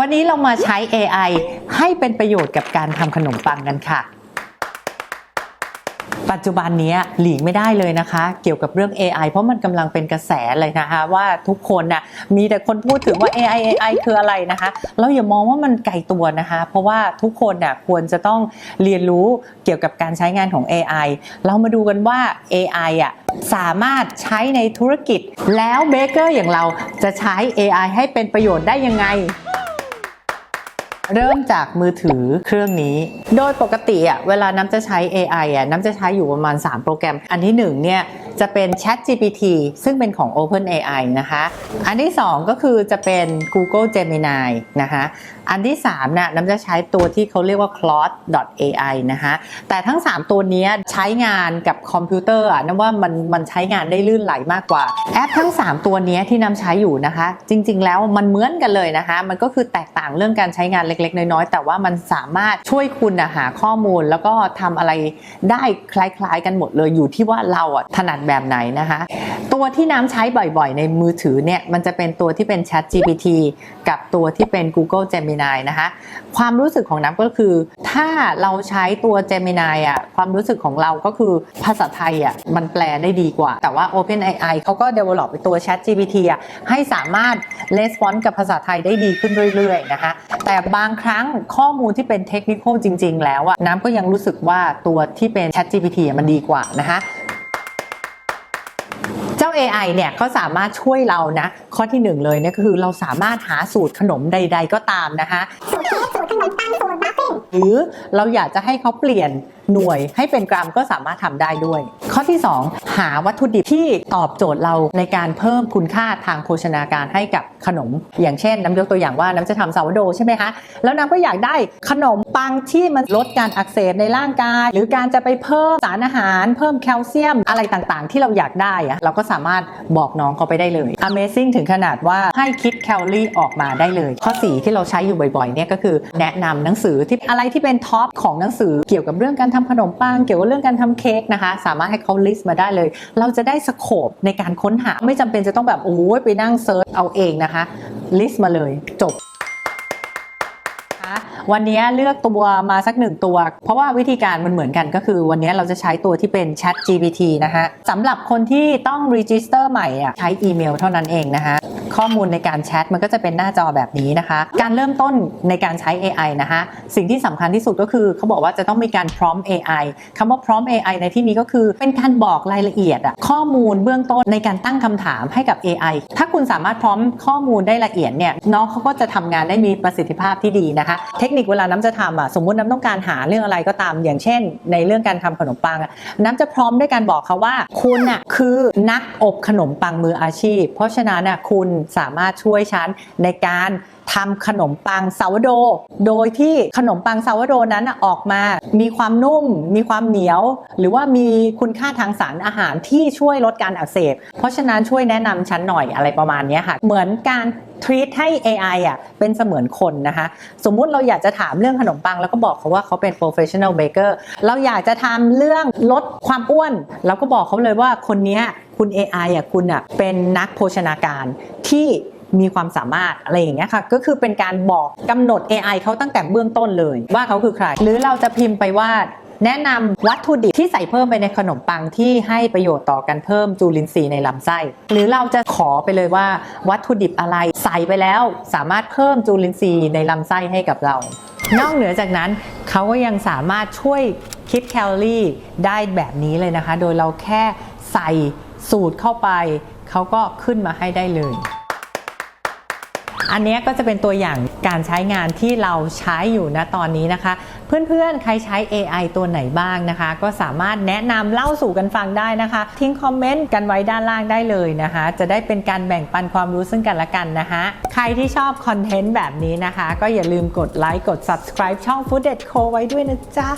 วันนี้เรามาใช้ AI ให้เป็นประโยชน์กับการทำขนมปังกันค่ะ ปัจจุบันนี้หลีกไม่ได้เลยนะคะ เกี่ยวกับเรื่อง AI เพราะมันกำลังเป็นกระแสเลยนะคะว่าทุกคนน่ะมีแต่คนพูดถึงว่า AI AI คืออะไรนะคะเราอย่ามองว่ามันไกลตัวนะคะ เพราะว่าทุกคนน่ะควรจะต้องเรียนรู้เกี่ยวกับการใช้งานของ AI เรามาดูกันว่า AI อะสามารถใช้ในธุรกิจ แล้วเบเกอร์อย่างเราจะใช้ AI ให้เป็นประโยชน์ได้ยังไง เริ่มจากมือถือเครื่องนี้ โดยปกติอะเวลาน้ำจะใช้ AI อะน้ำจะใช้อยู่ประมาณ 3 โปรแกรม อันที่1เนี่ยจะเป็น Chat GPT ซึ่งเป็นของ Open AI นะคะ อันที่ 2 ก็คือจะเป็น Google Gemini นะคะ อันที่3น่ะน้ำจะใช้ตัวที่เขาเรียกว่า Claude.ai นะคะแต่ทั้ง 3 ตัวนี้ใช้งานกับคอมพิวเตอร์อะน้ำว่ามันมันใช้งานได้ลื่นไหลมากกว่า แอปทั้ง 3 ตัวนี้ที่น้ำใช้อยู่นะคะ จริง ๆ แล้วมันเหมือนกันเลยนะคะ มันก็คือแตกต่างเรื่องการใช้งานเล็กๆ น้อยๆ แต่ว่ามันสามารถช่วยคุณหาข้อมูลแล้วก็ทำอะไรได้คล้ายๆ กันหมดเลยอยู่ที่ว่าเราอะถนัดแบบไหนนะคะ ตัวที่น้ำใช้บ่อยๆ ในมือถือเนี่ยมันจะเป็นตัวที่เป็น Chat GPT กับตัวที่เป็น Google Gemini นะคะ ความรู้สึกของน้ำก็คือ ถ้าเราใช้ตัว Gemini อะความรู้สึกของเราก็คือภาษาไทยอะมันแปลได้ดีกว่า แต่ว่า OpenAI เขาก็ develop ไปตัว Chat GPT อะให้สามารถ r e s p o n s กับภาษาไทยได้ดีขึ้นเรื่อยๆนะคะ แต่บางางครั้งข้อมูลที่เป็นเทคนิคจริง ๆ แล้วอะน้ำก็ยังรู้สึกว่าตัวที่เป็น Chat GPT มันดีกว่านะคะเจ้า AI เนี่ยก็สามารถช่วยเรานะ ข้อที่หนึ่งเลยเนี่ยก็คือเราสามารถหาสูตรขนมใด ๆ ก็ตามนะคะสูตรเค้กสูตรขนมปังสูตรบัฟเฟิลหรือเราอยากจะให้เขาเปลี่ยนหน่วยให้เป็นกรัมก็สามารถทำได้ด้วย ข้อที่ 2 หาวัตถุดิบที่ตอบโจทย์เราในการเพิ่มคุณค่าทางโภชนาการให้กับขนม อย่างเช่น น้ำยกตัวอย่างว่าน้ำจะทำซาวโดใช่ไหมคะแล้วน้ำก็อยากได้ขนมปังที่มันลดการอักเสบในร่างกาย หรือการจะไปเพิ่มสารอาหาร เพิ่มแคลเซียมอะไรต่างๆ ที่เราอยากได้อะเราก็สามารถบอกน้องเขาไปได้เลย Amazing ถึงขนาดว่าให้คิดแคลอรี่ออกมาได้เลย ข้อ 4 ที่เราใช้อยู่บ่อยๆเนี่ยก็คือ แนะนำหนังสือที่อะไรที่เป็นท็อปของหนังสือเกี่ยวกับเรื่องการทำขนมปังเกี่ยวกับเรื่องการทำเค้กนะคะ สามารถให้เขาลิสต์มาได้เลย เราจะได้สโคปในการค้นหา ไม่จำเป็นจะต้องแบบโอ้ยไปนั่งเซิร์ชเอาเองนะคะลิสต์มาเลยจบวันนี้เลือกตัวมาสักหนึ่งตัว เพราะว่าวิธีการมันเหมือนกันก็คือวันนี้เราจะใช้ตัวที่เป็น Chat GPT นะคะสำหรับคนที่ต้อง register ใหม่อะใช้อีเมลเท่านั้นเองนะคะข้อมูลในการแชทมันก็จะเป็นหน้าจอแบบนี้นะคะ การเริ่มต้นในการใช้ AI นะคะสิ่งที่สำคัญที่สุดก็คือเขาบอกว่าจะต้องมีการ prompt AI คำว่า prompt AI ในที่นี้ก็คือเป็นการบอกรายละเอียดอะข้อมูลเบื้องต้นในการตั้งคำถามให้กับ AI ถ้าคุณสามารถพร้อมข้อมูลได้ละเอียดเนี่ยน้องเขาก็จะทำงานได้มีประสิทธิภาพที่ดีนะคะ เทคนิคเวลาน้ำจะทำอะสมมุติน้ำต้องการหาเรื่องอะไรก็ตาม อย่างเช่น ในเรื่องการทำขนมปัง น้ำจะพร้อมด้วยการบอกเขาว่า คุณน่ะคือนักอบขนมปังมืออาชีพ เพราะฉะนั้นน่ะคุณสามารถช่วยฉันในการทำขนมปังซาวโด โดยที่ขนมปังซาวโดนั้นออกมา มีความนุ่ม มีความเหนียว หรือว่ามีคุณค่าทางสารอาหารที่ช่วยลดการอักเสบ เพราะฉะนั้นช่วยแนะนำฉันหน่อยอะไรประมาณนี้ค่ะ เหมือนการ treat ให้ AI อะเป็นเสมือนคนนะคะ สมมุติเราอยากจะถามเรื่องขนมปัง แล้วก็บอกเขาว่าเขาเป็น professional baker เราอยากจะทำเรื่องลดความอ้วน เราก็บอกเขาเลยว่าคนนี้ คุณ AI อะคุณอะเป็นนักโภชนาการที่มีความสามารถอะไรอย่างเงี้ยค่ะ ก็คือเป็นการบอกกำหนด AI เขาตั้งแต่เบื้องต้นเลย ว่าเขาคือใคร หรือเราจะพิมพ์ไปว่าแนะนำวัตถุดิบที่ใส่เพิ่มไปในขนมปังที่ให้ประโยชน์ต่อการเพิ่มจุลินทรีย์ในลำไส้ หรือเราจะขอไปเลยว่าวัตถุดิบอะไรใส่ไปแล้วสามารถเพิ่มจุลินทรีย์ในลำไส้ให้กับเรา นอกเหนือจากนั้นเขาก็ยังสามารถช่วยคิดแคลอรี่ได้แบบนี้เลยนะคะ โดยเราแค่ใส่ สูตรเข้าไป เขาก็ขึ้นมาให้ได้เลย อันนี้ก็จะเป็นตัวอย่างการใช้งานที่เราใช้อยู่ณตอนนี้นะคะ เพื่อนๆ ใครใช้ AI ตัวไหนบ้างนะคะ ก็สามารถแนะนำเล่าสู่กันฟังได้นะคะ ทิ้งคอมเมนต์กันไว้ด้านล่างได้เลยนะคะ จะได้เป็นการแบ่งปันความรู้ซึ่งกันและกันนะคะใครที่ชอบคอนเทนต์แบบนี้นะคะ ก็อย่าลืมกดไลค์กด subscribe ช่อง Food d e Co ไว้ด้วยนะจ๊ะ